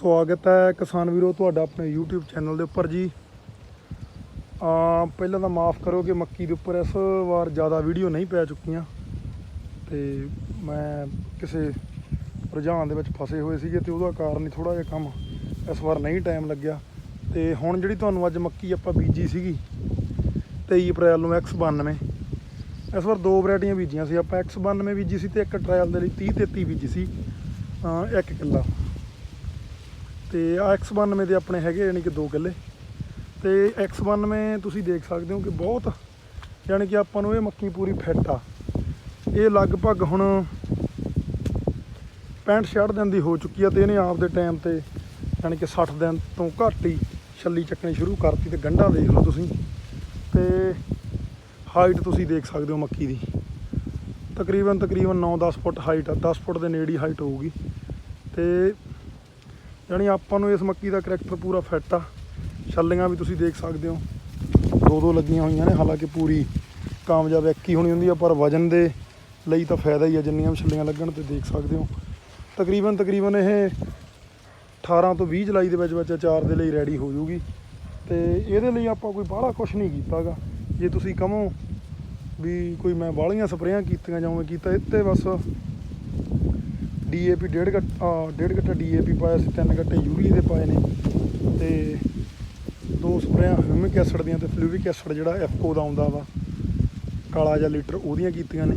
ਸਵਾਗਤ ਹੈ ਕਿਸਾਨ ਵੀਰੋ ਤੁਹਾਡਾ ਆਪਣੇ YouTube ਚੈਨਲ ਦੇ ਉੱਪਰ ਜੀ। ਆ, ਪਹਿਲਾਂ ਤਾਂ ਮਾਫ ਕਰੋ ਕਿ ਮੱਕੀ ਦੇ ਉੱਪਰ ਇਸ ਵਾਰ ਜ਼ਿਆਦਾ ਵੀਡੀਓ ਨਹੀਂ ਪੈ ਚੁੱਕੀਆਂ। ਤੇ ਮੈਂ ਕਿਸੇ ਰੁਝਾਨ ਦੇ ਵਿੱਚ ਫਸੇ ਹੋਏ ਸੀਗੇ ਤੇ ਉਹਦਾ ਕਾਰਨ ਹੀ ਥੋੜਾ ਜਿਹਾ ਕੰਮ ਇਸ ਵਾਰ ਨਹੀਂ ਟਾਈਮ ਲੱਗਿਆ। ਤੇ ਹੁਣ ਜਿਹੜੀ ਤੁਹਾਨੂੰ ਅੱਜ ਮੱਕੀ ਆਪਾਂ ਬੀਜੀ ਸੀਗੀ 23 ਅਪ੍ਰੈਲ ਨੂੰ X92 ਇਸ ਵਾਰ ਦੋ ਵੈਰਾਈਟੀਆਂ ਬੀਜੀਆਂ ਸੀ। ਆਪਾਂ X92 ਬੀਜੀ ਸੀ ਤੇ ਇੱਕ ਟ੍ਰਾਇਲ ਦੇ ਲਈ 30 33 ਬੀਜੀ ਸੀ। ਅਹ ਇੱਕ ਕਿੱਲਾ। ਤੇ ਆ X92 ਦੇ ਆਪਣੇ ਹੈਗੇ ਯਾਨੀ ਕਿ ਦੋ ਕਿੱਲੇ ਤੇ X92 ਤੁਸੀਂ ਦੇਖ ਸਕਦੇ ਹੋ ਕਿ ਬਹੁਤ, ਯਾਨੀ ਕਿ ਆਪਾਂ ਨੂੰ ਇਹ ਮੱਕੀ ਪੂਰੀ ਫਿੱਟ ਆ। ਇਹ ਲਗਭਗ ਹੁਣ 65 66 ਦਿਨ ਦੀ ਹੋ ਚੁੱਕੀ ਆ ਤੇ ਇਹਨੇ ਆਪ ਦੇ ਟਾਈਮ ਤੇ, ਯਾਨੀ ਕਿ 60 ਦਿਨ ਤੋਂ ਘੱਟ ਹੀ ਛੱਲੀ ਚੱਕਣੀ ਸ਼ੁਰੂ ਕਰਤੀ ਤੇ ਗੰਢਾ ਦੇਖ ਲਓ ਤੁਸੀਂ। ਤੇ ਹਾਈਟ ਤੁਸੀਂ ਦੇਖ ਸਕਦੇ ਹੋ ਮੱਕੀ ਦੀ। ਤਕਰੀਬਨ ਤਕਰੀਬਨ 9-10 ਫੁੱਟ ਹਾਈਟ ਆ 10 ਫੁੱਟ ਦੇ ਨੇੜੇ ਹੀ ਹਾਈਟ ਹੋਊਗੀ। ਤੇ ਯਾਨੀ ਆਪਾਂ ਨੂੰ ਇਸ ਮੱਕੀ ਦਾ ਕਰੈਕਟਰ ਪੂਰਾ ਫਿੱਟ ਆ। ਛੱਲੀਆਂ ਵੀ ਤੁਸੀਂ ਦੇਖ ਸਕਦੇ ਹੋ। ਦੋ ਦੋ ਲੱਗੀਆਂ ਹੋਈਆਂ ਨੇ, ਹਾਲਾਂਕਿ ਪੂਰੀ ਕਾਮਯਾਬ ਇੱਕ ਹੀ ਹੋਣੀ ਹੁੰਦੀ ਆ, ਪਰ ਵਜਨ ਦੇ ਲਈ ਤਾਂ ਫਾਇਦਾ ਹੀ ਆ, ਜਿੰਨੀਆਂ ਵੀ ਛੱਲੀਆਂ ਲੱਗਣ ਤੇ ਦੇਖ ਸਕਦੇ ਹੋ। ਤਕਰੀਬਨ ਤਕਰੀਬਨ ਇਹ 18 ਤੋਂ 20 ਜੁਲਾਈ ਦੇ ਵਿੱਚ ਵਿੱਚ ਅਚਾਰ ਦੇ ਲਈ ਰੈਡੀ ਹੋ ਜੂਗੀ। ਤੇ ਇਹਦੇ ਲਈ ਆਪਾਂ ਕੋਈ ਬਾਹਲਾ ਕੁਝ ਨਹੀਂ ਕੀਤਾਗਾ। ਜੇ ਤੁਸੀਂ ਕਹੋ ਵੀ ਕੋਈ ਮੈਂ ਬਾਹਲੀਆਂ ਸਪਰੇਆਂ ਕੀਤੀਆਂ ਜਾਂ ਉਵੇਂ ਕੀਤਾ, ਇੱਥੇ ਬਸ ਡੀਏਪੀ ਡੇਢ ਗੱਟ ਆ ਡੇਢ ਗੱਟਾ ਡੀਏਪੀ ਪਾਇਆ ਸੀ, ਤਿੰਨ ਗੱਟੇ ਯੂਰੀਏ ਦੇ ਪਾਏ ਨੇ। ਤੇ ਦੋ ਸਪਰੇਆਂ ਹਿਊਮਿਕ ਐਸਿਡ ਦੀਆਂ ਤੇ ਫਲੂਵਿਕ ਐਸਿਡ ਜਿਹੜਾ ਐਫਕੋ ਦਾ ਆਉਂਦਾ ਵਾ, ਕਾਲਾ ਜਿਹਾ ਲੀਟਰ ਉਹਦੀਆਂ ਕੀਤੀਆਂ ਨੇ।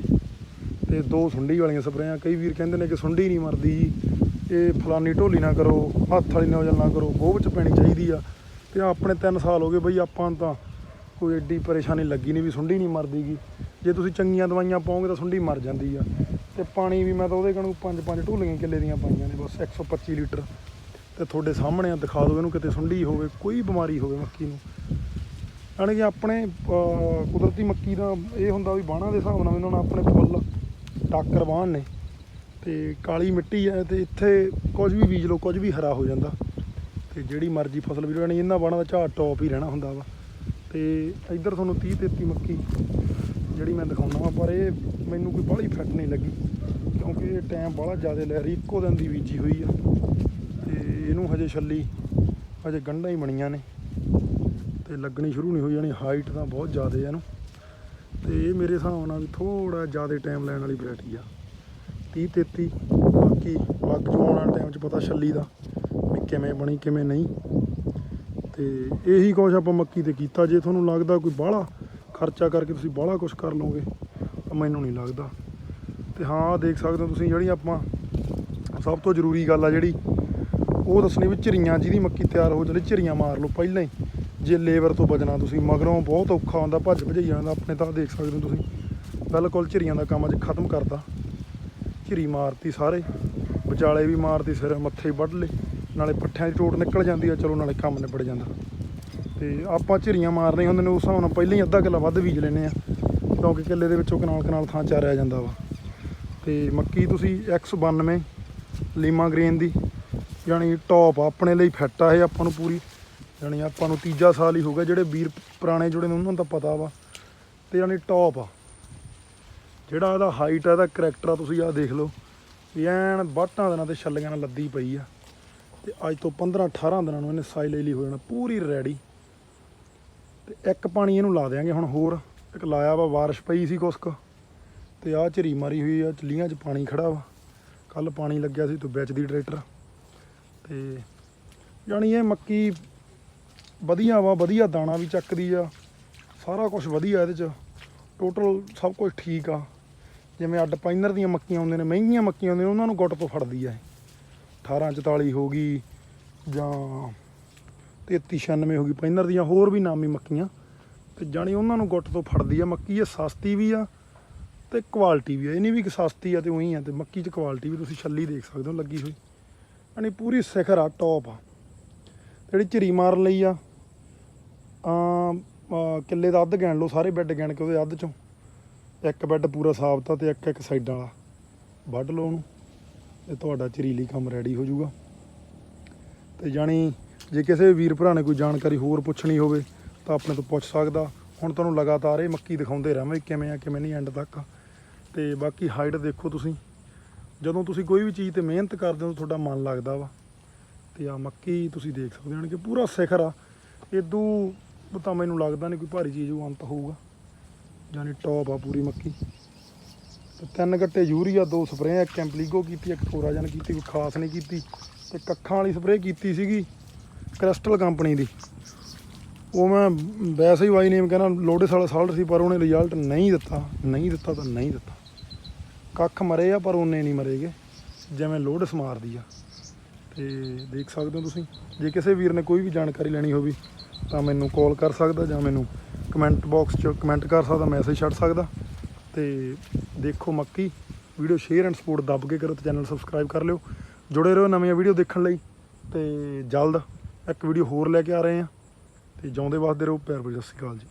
ਤੇ ਦੋ ਸੁੰਡੀ ਵਾਲੀਆਂ ਸਪਰੇਆਂ, ਕਈ ਵੀਰ ਕਹਿੰਦੇ ਨੇ ਕਿ ਸੁੰਡੀ ਨਹੀਂ ਮਰਦੀ ਜੀ। ਇਹ ਫਲਾਨੀ ਢੋਲੀ ਨਾ ਕਰੋ, ਹੱਥ ਵਾਲੀ ਨੋਜ਼ਲ ਨਾ ਕਰੋ ਗੋਭ ਵਿੱਚ ਪੈਣੀ ਚਾਹੀਦੀ ਆ। ਤੇ ਆਪਣੇ 3 ਸਾਲ ਹੋ ਗਏ ਬਈ, ਆਪਾਂ ਨੂੰ ਤਾਂ ਕੋਈ ਐਡੀ ਪਰੇਸ਼ਾਨੀ ਲੱਗੀ ਨਹੀਂ ਵੀ ਸੁੰਡੀ ਨਹੀਂ ਮਰਦੀਗੀ ਜੇ ਤੁਸੀਂ ਚੰਗੀਆਂ ਦਵਾਈਆਂ ਪਾਓਗੇ ਤਾਂ ਸੁੰਡੀ ਮਰ ਜਾਂਦੀ ਆ। ਤੇ ਪਾਣੀ ਵੀ ਮੈਂ ਤਾਂ ਉਹਦੇ ਕਣੂ ਪੰਜ ਪੰਜ ਢੋਲੀਆਂ ਕਿੱਲੇ ਦੀਆਂ ਪਾਈਆਂ ਨੇ, ਬਸ 125 ਲੀਟਰ। ਤੇ ਤੁਹਾਡੇ ਸਾਹਮਣੇ ਆ, ਦਿਖਾ ਦਿਓ ਇਹਨੂੰ ਕਿਤੇ ਸੁੰਡੀ ਹੋਵੇ, ਕੋਈ ਬਿਮਾਰੀ ਹੋਵੇ ਮੱਕੀ ਨੂੰ। ਯਾਨੀ ਕਿ ਆਪਣੇ ਕੁਦਰਤੀ ਮੱਕੀ ਦਾ ਇਹ ਹੁੰਦਾ ਵੀ ਬਾਣਾ ਦੇ ਹਿਸਾਬ ਨਾਲ ਇਹਨਾਂ ਨੇ ਆਪਣੇ ਫੁੱਲ ਟਾਕਰ ਬਾਣ ਨੇ। ਤੇ ਕਾਲੀ ਮਿੱਟੀ ਹੈ ਤੇ ਇੱਥੇ ਕੁਝ ਵੀ ਬੀਜ ਲਓ, ਕੁਝ ਵੀ ਹਰਾ ਹੋ ਜਾਂਦਾ। ਤੇ ਜਿਹੜੀ ਮਰਜ਼ੀ ਫਸਲ ਵੀ ਰਹਿਣੀ ਇਹਨਾਂ ਬਾਣਾ ਦਾ ਝਾੜ ਟੌਪ ਹੀ ਰਹਿਣਾ ਹੁੰਦਾ ਵਾ। ਤੇ ਇੱਧਰ ਤੁਹਾਨੂੰ 30 33 ਮੱਕੀ। ਜਿਹੜੀ ਮੈਂ ਦਿਖਾਉਣਾ ਵਾ, ਪਰ ਇਹ ਮੈਨੂੰ ਕੋਈ ਬਾਹਲੀ ਫਿੱਟ ਨਹੀਂ ਲੱਗੀ, ਕਿਉਂਕਿ ਇਹ ਟਾਈਮ ਬਾਹਲਾ ਜ਼ਿਆਦਾ ਲੈ ਰਹੀ, ਇੱਕੋ ਦਿਨ ਦੀ ਬੀਜੀ ਹੋਈ ਆ। ਤੇ ਇਹਨੂੰ ਹਜੇ ਛੱਲੀ, ਹਜੇ ਗੰਢਾਂ ਹੀ ਬਣੀਆਂ ਨੇ। ਤੇ ਲੱਗਣੀ ਸ਼ੁਰੂ ਨਹੀਂ ਹੋਈ ਜਾਣੀ ਹਾਈਟ ਤਾਂ ਬਹੁਤ ਜ਼ਿਆਦਾ ਹੈ ਇਹਨੂੰ। ਤੇ ਇਹ ਮੇਰੇ ਹਿਸਾਬ ਨਾਲ ਵੀ ਥੋੜਾ ਜ਼ਿਆਦਾ ਟਾਈਮ ਲੈਣ ਵਾਲੀ ਵੈਰਾਈਟੀ ਆ। 30 33 ਬਾਕੀ ਬਾਕੀ ਆਉਣ ਵਾਲੇ ਟਾਈਮ 'ਚ ਪਤਾ ਛੱਲੀ ਦਾ ਵੀ ਕਿਵੇਂ ਬਣੀ, ਕਿਵੇਂ ਨਹੀਂ। ਤੇ ਇਹੀ ਕੁਛ ਆਪਾਂ ਮੱਕੀ ਤੇ ਕੀਤਾ, ਜੇ ਤੁਹਾਨੂੰ ਲੱਗਦਾ ਕੋਈ ਬਾਹਲਾ ਖਰਚਾ ਕਰਕੇ ਤੁਸੀਂ ਬਾਹਲਾ ਕੁਛ ਕਰ ਲਓਗੇ, ਤਾਂ ਮੈਨੂੰ ਨਹੀਂ ਲੱਗਦਾ। ਤੇ ਹਾਂ, ਦੇਖ ਸਕਦੇ ਹੋ ਤੁਸੀਂ ਜਿਹੜੀ ਆਪਾਂ, ਸਭ ਤੋਂ ਜ਼ਰੂਰੀ ਗੱਲ ਆ ਜਿਹੜੀ, ਉਹ ਦੱਸਣੀ ਵੀ ਝਰੀਆਂ ਜਿਹਦੀ ਮੱਕੀ ਤਿਆਰ ਹੋ ਜਾਂਦੀ, ਝਰੀਆਂ ਮਾਰ ਲਓ ਪਹਿਲਾਂ ਹੀ। ਜੇ ਲੇਬਰ ਤੋਂ ਬਚਣਾ ਤੁਸੀਂ, ਮਗਰੋਂ ਬਹੁਤ ਔਖਾ ਹੁੰਦਾ, ਭੱਜ ਭਜਾਈ ਜਾਂਦਾ, ਆਪਣੇ ਤਾਂ ਦੇਖ ਸਕਦੇ ਹੋ ਤੁਸੀਂ। ਬਿਲਕੁਲ ਝਰੀਆਂ ਦਾ ਕੰਮ ਅੱਜ ਖਤਮ ਕਰਤਾ। ਝਰੀ ਮਾਰਤੀ ਸਾਰੇ, ਵਿਚਾਲੇ ਵੀ ਮਾਰਤੀ ਸਿਰ, ਮੱਥੇ ਵੱਢ ਲਏ, ਨਾਲੇ ਪੱਠਿਆਂ ਦੀ ਟੋਟ ਨਿਕਲ ਜਾਂਦੀ ਆ, ਚਲੋ ਨਾਲੇ ਕੰਮ ਨਿਬੜ ਜਾਂਦਾ। ਤੇ ਆਪਾਂ ਝਰੀਆਂ ਮਾਰਨੇ ਹੁੰਦੇ ਨੇ ਉਸ ਹਿਸਾਬ ਨਾਲ ਪਹਿਲਾਂ ਹੀ ਅੱਧਾ ਕਿੱਲਾ ਵੱਧ ਬੀਜ ਲੈਨੇ ਆ ਕਿਉਂਕਿ ਕਿੱਲੇ ਦੇ ਵਿੱਚੋਂ ਕਨਾਲ ਕਨਾਲ ਥਾਂ ਚਾਰਿਆ ਜਾਂਦਾ ਵਾ। ਤੇ ਮੱਕੀ ਤੁਸੀਂ X92 ਲੀਮਾ ਗ੍ਰੇਨ ਦੀ, ਯਾਨੀ ਟੌਪ ਆਪਣੇ ਲਈ ਫਿੱਟ ਆ ਇਹ ਆਪਾਂ ਨੂੰ ਪੂਰੀ, ਯਾਨੀ ਆਪਾਂ ਨੂੰ ਤੀਜਾ ਸਾਲ ਹੀ ਹੋ ਗਿਆ, ਜਿਹੜੇ ਵੀਰ ਪੁਰਾਣੇ ਜੁੜੇ ਨੇ, ਉਹਨਾਂ ਨੂੰ ਤਾਂ ਪਤਾ ਵਾ। ਤੇ ਯਾਨੀ ਟੌਪ ਆ, ਜਿਹੜਾ ਇਹਦਾ ਹਾਈਟ ਆ, ਇਹਦਾ ਕਰੈਕਟਰ ਆ, ਤੁਸੀਂ ਆ ਦੇਖ ਲਓ, ਵੀ ਐਨ ਬਾਟਾਂ ਦਿਨਾਂ ਤੇ ਛੱਲੀਆਂ ਨਾਲ ਲੱਦੀ ਪਈ ਆ। ਤੇ ਅੱਜ ਤੋਂ 15 18 ਦਿਨਾਂ ਨੂੰ ਇਹਨੇ ਸਾਈ ਲੈ ਲਈ ਹੋ ਜਾਣਾ ਪੂਰੀ ਰੈਡੀ ਤੇ ਇੱਕ ਪਾਣੀ ਇਹਨੂੰ ਲਾ ਦਿਆਂਗੇ ਹੁਣ ਹੋਰ। ਇੱਕ ਲਾਇਆ ਵਾ ਬਾਰਿਸ਼ ਪਈ ਸੀ ਕੁਸਕ। ਤੇ ਆਹ ਝਰੀ ਮਾਰੀ ਹੋਈ ਆ ਚਲੀਆਂ 'ਚ ਪਾਣੀ ਖੜਾ ਵਾ। ਕੱਲ ਪਾਣੀ ਲੱਗਿਆ ਸੀ ਤੋਂ ਵਿੱਚ ਦੀ ਟਰੈਕਟਰ। ਤੇ ਯਾਨੀ ਇਹ ਮੱਕੀ ਵਧੀਆ ਵਾ, ਵਧੀਆ ਦਾਣਾ ਵੀ ਚੱਕਦੀ ਆ। ਸਾਰਾ ਕੁਝ ਵਧੀਆ ਇਹਦੇ 'ਚ। ਟੋਟਲ ਸਭ ਕੁਝ ਠੀਕ ਆ। ਜਿਵੇਂ ਅੱਡ ਪਾਈਨਰ ਦੀਆਂ ਮੱਕੀਆਂ ਹੁੰਦੀਆਂ ਨੇ, ਮਹਿੰਗੀਆਂ ਮੱਕੀਆਂ ਹੁੰਦੀਆਂ ਨੇ, ਉਹਨਾਂ ਨੂੰ ਗੁੱਟ ਤੋਂ ਫੜਦੀ ਆ ਇਹ। 1844 ਹੋ ਗਈ ਜਾਂ 3396 ਹੋ ਗਈ ਪਾਈਨਰ ਦੀਆਂ ਹੋਰ ਵੀ ਨਾਮੀ ਮੱਕੀਆਂ। ਤੇ ਜਾਣੀ ਉਹਨਾਂ ਨੂੰ ਗੁੱਟ ਤੋਂ ਫੜਦੀ ਆ ਮੱਕੀ, ਇਹ ਸਸਤੀ ਵੀ ਆ ਤੇ ਕੁਆਲਿਟੀ ਵੀ ਆ। ਇਹ ਨਹੀਂ ਵੀ ਕਿ ਸਸਤੀ ਆ ਤੇ ਉਹੀ ਆ, ਤੇ ਮੱਕੀ 'ਚ ਕੁਆਲਿਟੀ ਵੀ ਤੁਸੀਂ ਛੱਲੀ ਦੇਖ ਸਕਦੇ ਹੋ ਲੱਗੀ ਹੋਈ। ਯਾਨੀ ਪੂਰੀ ਸਿਖਰ ਆ ਟੌਪ ਆ। ਜਿਹੜੀ ਝਰੀ ਮਾਰਨ ਲਈ ਆ ਆ ਕਿੱਲੇ ਦਾ ਅੱਧ ਗਿਣ ਲਓ, ਸਾਰੇ ਬੈੱਡ ਗਿਣ ਕੇ ਉਹਦੇ ਅੱਧ ਚੋਂ। ਇੱਕ ਬੈੱਡ ਪੂਰਾ ਸਾਫ਼ਤਾ ਆ ਤੇ ਇੱਕ ਇੱਕ ਸਾਈਡਾਂ ਵਾਲਾ। ਵੱਢ ਲਓ ਉਹਨੂੰ, ਤੇ ਤੁਹਾਡਾ ਝਰੀਲੀ ਕੰਮ ਰੈਡੀ ਹੋ ਜਾਊਗਾ। ਤੇ ਜਾਣੀ ਜੇ ਕਿਸੇ ਵੀਰ ਭਰਾ ਨੇ ਕੋਈ ਜਾਣਕਾਰੀ ਹੋਰ ਪੁੱਛਣੀ ਹੋਵੇ ਤਾਂ ਆਪਣੇ ਤੋਂ ਪੁੱਛ ਸਕਦਾ। ਹੁਣ ਤੁਹਾਨੂੰ ਲਗਾਤਾਰ ਇਹ ਮੱਕੀ ਦਿਖਾਉਂਦੇ ਰਹਾਂਗੇ ਕਿਵੇਂ ਆ, ਕਿਵੇਂ ਨਹੀਂ ਐਂਡ ਤੱਕ। ਤੇ ਬਾਕੀ ਹਾਈਟ ਦੇਖੋ ਤੁਸੀਂ। ਜਦੋਂ ਤੁਸੀਂ ਕੋਈ ਵੀ ਚੀਜ਼ ਤੇ ਮਿਹਨਤ ਕਰਦੇ ਹੋ ਤੁਹਾਡਾ ਮਨ ਲੱਗਦਾ ਵਾ। ਤੇ ਆ ਮੱਕੀ ਤੁਸੀਂ ਦੇਖ ਸਕਦੇ ਹੋ ਕਿ ਪੂਰਾ ਸਿਖਰ ਆ। ਇਦੋਂ ਤਾਂ ਮੈਨੂੰ ਲੱਗਦਾ ਨਹੀਂ ਕੋਈ ਭਾਰੀ ਚੀਜ਼ ਉਹ ਅੰਤ ਹੋਊਗਾ। ਯਾਨੀ ਟੌਪ ਆ ਪੂਰੀ ਮੱਕੀ। ਤੇ ਤਿੰਨ ਗੱਟੇ ਯੂਰੀਆ, ਦੋ ਸਪਰੇਅ ਇੱਕ ਐਂਪਲੀਗੋ ਕੀਤੀ, ਇੱਕ ਥੋਰਾਜਨ ਕੀਤੀ, ਕੋਈ ਖਾਸ ਨਹੀਂ ਕੀਤੀ। ਤੇ ਕੱਖਾਂ ਵਾਲੀ ਸਪਰੇਅ ਕੀਤੀ ਸੀਗੀ। ਕ੍ਰਿਸਟਲ ਕੰਪਨੀ ਦੀ। ਉਹ ਮੈਂ ਵੈਸੇ ਹੀ ਵਾਈ ਨੇਮ ਕਹਿੰਦਾ ਲੋਡਸ ਵਾਲਾ ਸਾਲਟ ਸੀ, ਪਰ ਉਹਨੇ ਰਿਜ਼ਲਟ ਨਹੀਂ ਦਿੱਤਾ। ਨਹੀਂ ਦਿੱਤਾ ਤਾਂ ਨਹੀਂ ਦਿੱਤਾ। ਕੱਖ ਮਰੇ ਆ, ਪਰ ਉਹਨੇ ਨਹੀਂ ਮਰੇਗੇ। ਜਿਵੇਂ ਲੋਡਸ ਮਾਰਦੀ ਆ। ਤੇ ਦੇਖ ਸਕਦੇ ਹੋ ਤੁਸੀਂ। ਜੇ ਕਿਸੇ ਵੀਰ ਨੇ ਕੋਈ ਵੀ ਜਾਣਕਾਰੀ ਲੈਣੀ ਹੋਵੇ, ਤਾਂ ਮੈਨੂੰ ਕਾਲ ਕਰ ਸਕਦਾ ਜਾਂ ਮੈਨੂੰ ਕਮੈਂਟ ਬਾਕਸ 'ਚ ਕਮੈਂਟ ਕਰ ਸਕਦਾ ਮੈਸੇਜ ਛੱਡ ਸਕਦਾ। ਤੇ ਦੇਖੋ ਮੱਕੀ ਵੀਡੀਓ ਸ਼ੇਅਰ ਐਂਡ ਸਪੋਰਟ ਦੱਬ ਕੇ ਕਰੋ ਤੇ ਚੈਨਲ ਸਬਸਕ੍ਰਾਈਬ ਕਰ ਲਿਓ। ਜੁੜੇ ਰਹੋ ਨਵੀਆਂ ਵੀਡੀਓ ਦੇਖਣ ਲਈ ਤੇ ਜਲਦ ਇੱਕ ਵੀਡੀਓ ਹੋਰ ਲੈ ਕੇ ਆ ਰਹੇ ਹਾਂ। ਤੇ ਜਿਉਂਦੇ ਵਾਸਤੇ ਰਹੋ, ਪਿਆਰ ਭਰੀ ਸਤਿ ਸ਼੍ਰੀ ਅਕਾਲ ਜੀ।